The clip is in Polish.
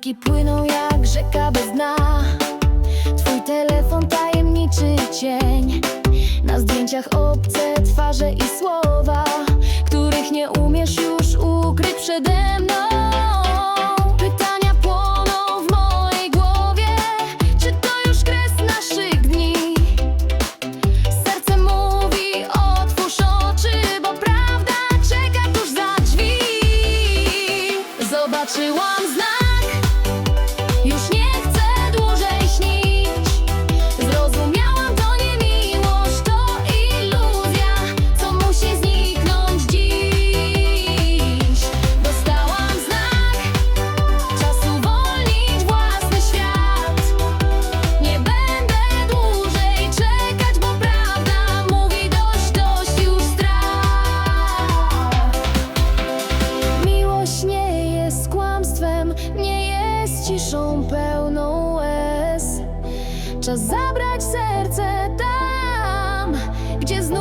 Płyną jak rzeka bez dna. Twój telefon tajemniczy cień. Na zdjęciach obce twarze i słowa Których nie umiesz już ukryć przede mną. Pytania płoną w mojej głowie. Czy to już kres naszych dni? Serce mówi otwórz oczy Bo prawda czeka tuż za drzwi. Zobaczyłam znak. ciszą pełną łez. Czas zabrać serce tam, gdzie znów